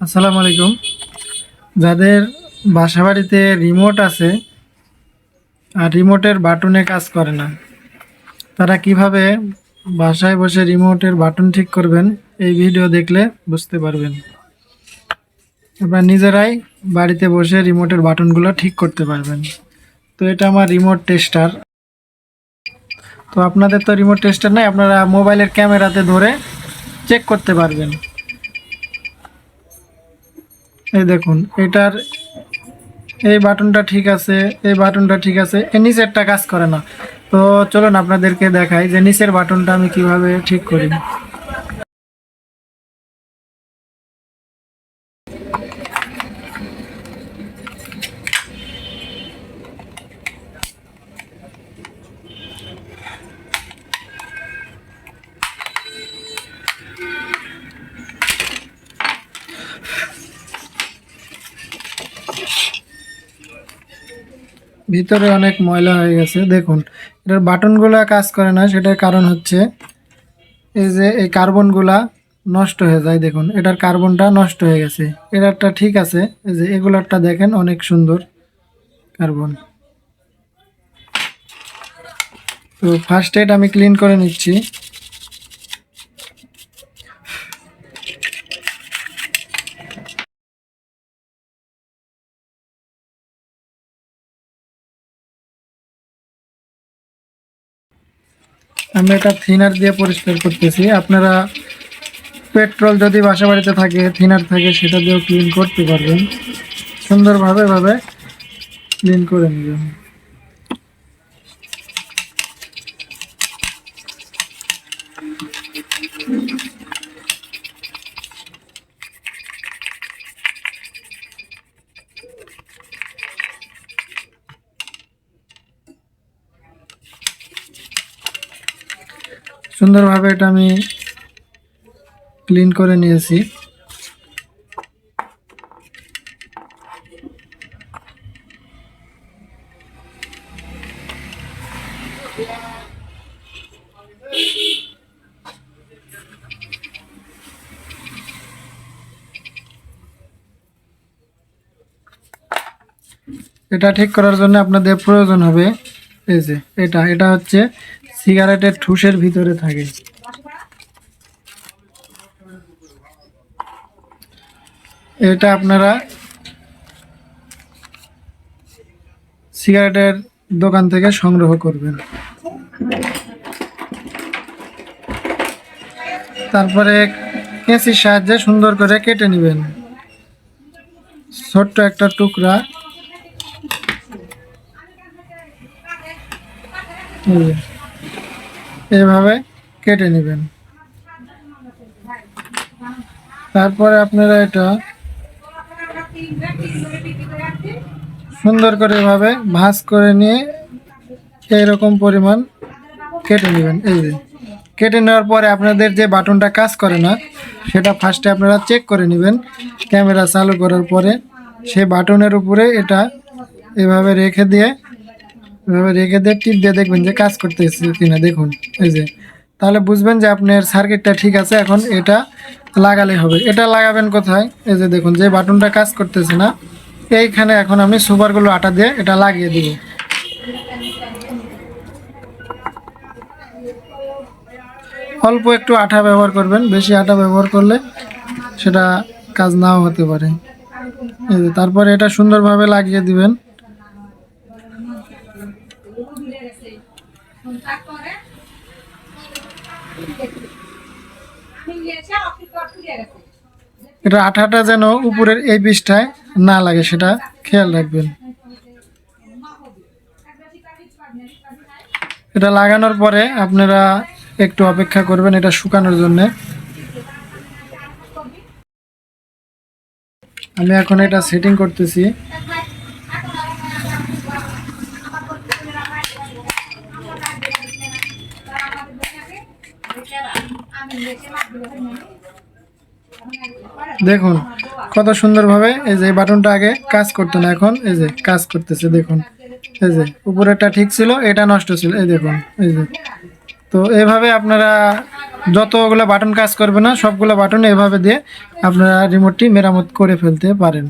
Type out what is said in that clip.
আসসালামু আলাইকুম। যাদের বাসা বাড়িতে রিমোট আছে আর রিমোটের বাটনে কাজ করে না, তারা কীভাবে বাসায় বসে রিমোটের বাটন ঠিক করবেন এই ভিডিও দেখলে বুঝতে পারবেন। আপনারা নিজেরাই বাড়িতে বসে রিমোটের বাটনগুলো ঠিক করতে পারবেন। তো এটা আমার রিমোট টেস্টার তো আপনাদের তো রিমোট টেস্টার নাই, আপনারা মোবাইলের ক্যামেরাতে ধরে চেক করতে পারবেন। এই দেখুন, এটার এই বাটনটা ঠিক আছে, এই বাটনটা ঠিক আছে, এ নিচেরটা কাজ করে না। তো চলুন আপনাদেরকে দেখাই যে নিচের বাটনটা আমি কীভাবে ঠিক করি। ভিতরে অনেক ময়লা হয়ে গেছে, দেখুন। এটার বাটনগুলা কাজ করে না, সেটার কারণ হচ্ছে এই যে এই কার্বনগুলা নষ্ট হয়ে যায়, দেখুন। এটার কার্বনটা নষ্ট হয়ে গেছে। এটারটা ঠিক আছে, এই যে এগুলারটা দেখেন, অনেক সুন্দর কার্বন। তো ফার্স্ট এড আমি ক্লিন করে নিচ্ছি। আমি এটা থিনার দিয়ে পরিষ্কার করতেছি। আপনারা পেট্রোল যদি বাসা বাড়িতে থাকে থিনার থাকে, সেটা দিয়েও ক্লিন করতে পারবেন। সুন্দরভাবে ভাবে ক্লিন করে নেবেন। সুন্দরভাবে এটা আমি ক্লিন করে নিয়েছি। এটা ঠিক করার জন্য আপনাদের প্রয়োজন হবে। এই যে, এটা এটা হচ্ছে সিগারেটের ঠুসের ভিতরে থাকে। এটা আপনারা সিগারেটের দোকান থেকে সংগ্রহ করবেন। তারপরে কেঁচির সাহায্যে সুন্দর করে কেটে নেবেন। ছোট্ট একটা টুকরা এইভাবে কেটে নেবেন। তারপরে আপনারা এটা সুন্দর করে এভাবে ভাঁজ করে নিয়ে এইরকম পরিমাণ কেটে নেবেন। এই যে, কেটে নেওয়ার পরে আপনাদের যে বাটনটা কাজ করে না, সেটা ফার্স্টে আপনারা চেক করে নেবেন। ক্যামেরা চালু করার পরে সেই বাটনের উপরে এটা এভাবে রেখে দিয়ে এভাবে রেখে দিয়ে টিপ দিয়ে দেখবেন যে কাজ করতেছে কিনা, দেখুন। এই যে, তাহলে বুঝবেন যে আপনার সার্কিটটা ঠিক আছে, এখন এটা লাগালে হবে। এটা লাগাবেন কোথায়? এই যে দেখুন, যে বাটনটা কাজ করতেছে না, এইখানে এখন আমি সুপারগুলো আটা দিয়ে এটা লাগিয়ে দিব। অল্প একটু আঠা ব্যবহার করবেন, বেশি আটা ব্যবহার করলে সেটা কাজ নাও হতে পারে। তারপরে এটা সুন্দরভাবে লাগিয়ে দিবেন। এটা আঠাটা যেন উপরের এই পিসটায় না লাগে, সেটা খেয়াল রাখবেন। এটা লাগানোর পরে আপনারা একটু অপেক্ষা করবেন এটা শুকানোর জন্য। আমি এখন এটা সেটিং করতেছি। দেখুন, কত সুন্দরভাবে এই যে বাটনটা আগে কাজ করতো না, এখন এই যে কাজ করতেছে, দেখুন। এই যে, উপরেরটা ঠিক ছিল, এটা নষ্ট ছিল, এই দেখুন, এই যে। তো এভাবে আপনারা যতগুলো বাটন কাজ করবে না, সবগুলো বাটন এভাবে দিয়ে আপনারা রিমোটটি মেরামত করে ফেলতে পারেন।